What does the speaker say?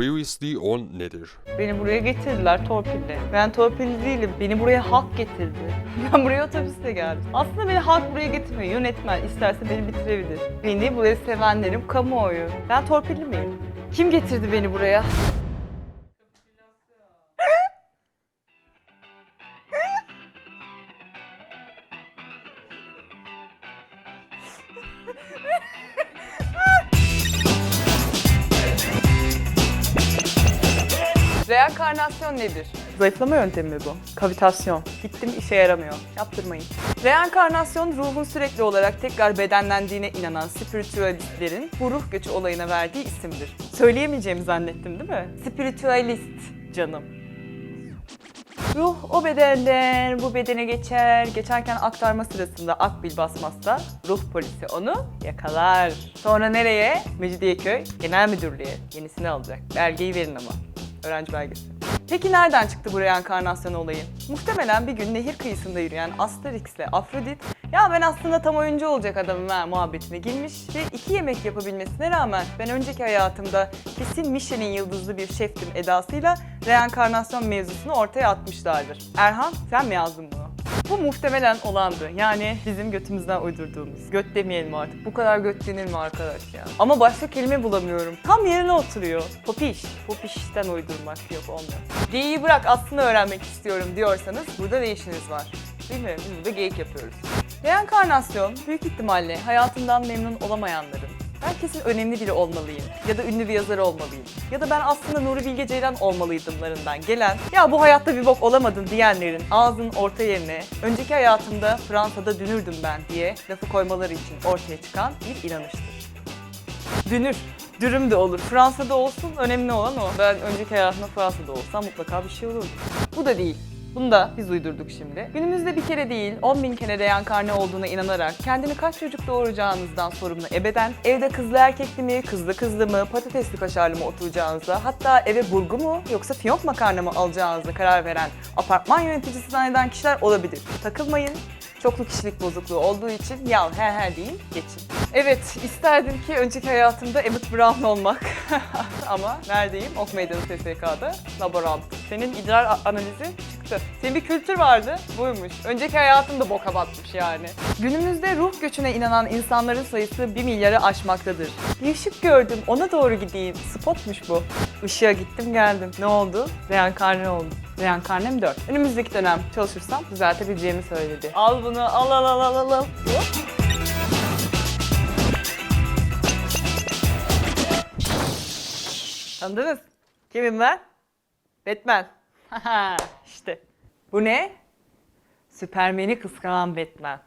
previously on nedir? Beni buraya getirdiler torpille. Ben torpilli değilim. Beni buraya halk getirdi. Ben buraya otobüsle geldim. Aslında beni halk buraya getirmiyor. Yönetmen isterse beni bitirebilir. Beni buraya sevenlerim kamuoyu. Ben torpilli miyim? Kim getirdi beni buraya? Reenkarnasyon nedir? Zayıflama yöntemi mi bu? Kavitasyon. Gittim işe yaramıyor. Yaptırmayın. Reenkarnasyon ruhun sürekli olarak tekrar bedenlendiğine inanan spiritüalistlerin bu ruh göçü olayına verdiği isimdir. Söyleyemeyeceğimi zannettim değil mi? Spiritüalist canım. Ruh o bedenden bu bedene geçer. Geçerken aktarma sırasında akbil basmazsa ruh polisi onu yakalar. Sonra nereye? Mecidiyeköy Genel Müdürlüğe. Yenisini alacak. Belgeyi verin ama. Öğrenci belgesi. Peki nereden çıktı bu reenkarnasyon olayı? Muhtemelen bir gün nehir kıyısında yürüyen Asterix'le Afrodit ya ben aslında tam oyuncu olacak adamım ha muhabbetine girmiş ve iki yemek yapabilmesine rağmen ben önceki hayatımda kesin Michelin yıldızlı bir şeftim edasıyla reenkarnasyon mevzusunu ortaya atmışlardır. Erhan sen mi yazdın bunu? Bu muhtemelen olandı. Yani bizim götümüzden uydurduğumuz. Göt demeyelim artık. Bu kadar göt denir mi arkadaş ya? Ama başka kelime bulamıyorum. Tam yerine oturuyor. Popiş. Popişten uydurmak yok olmuyor. Geyiği bırak aslında öğrenmek istiyorum diyorsanız burada ne işiniz var? Mi? Biz burada geyik yapıyoruz. Reenkarnasyon büyük ihtimalle hayatından memnun olamayanların ben kesin önemli biri olmalıyım ya da ünlü bir yazar olmalıyım ya da ben aslında Nuri Bilge Ceylan olmalıydımlarından gelen ya bu hayatta bir bok olamadın diyenlerin ağzının orta yerine önceki hayatımda Fransa'da dünürdüm ben diye lafı koymaları için ortaya çıkan bir inanıştır. Dünür. Dürüm de olur. Fransa'da olsun önemli olan o. Ben önceki hayatımda Fransa'da olsam mutlaka bir şey olurdu. Bu da değil. Bunu da biz uydurduk şimdi. Günümüzde bir kere değil, 10 bin kere reenkarne olduğuna inanarak kendini kaç çocuk doğuracağınızdan sorumlu ebeden, evde kızlı erkekli mi, kızlı kızlı mı, patatesli kaşarlı mı oturacağınıza, hatta eve burgu mu yoksa fiyonk makarna mı alacağınıza karar veren apartman yöneticisi zanneden kişiler olabilir. Takılmayın. Çoklu kişilik bozukluğu olduğu için yav he he deyin geçin. Evet isterdim ki önceki hayatımda Emmett Brown olmak ama neredeyim? Ok Meydanı SSK'da laborant. Senin idrar analizi çıktı. Senin bir kültür vardı buymuş. Önceki hayatım da boka batmış yani. Günümüzde ruh göçüne inanan insanların sayısı 1 milyarı aşmaktadır. Bir ışık gördüm ona doğru gideyim. Spotmuş bu. Işığa gittim geldim. Ne oldu? Reenkarne oldum. Reenkarnem 4. Önümüzdeki dönem çalışırsam düzeltebileceğimi söyledi. Al bunu al al al al al. Anladınız? Kimim ben? Batman. İşte. Bu ne? Süpermen'i kıskanan Batman.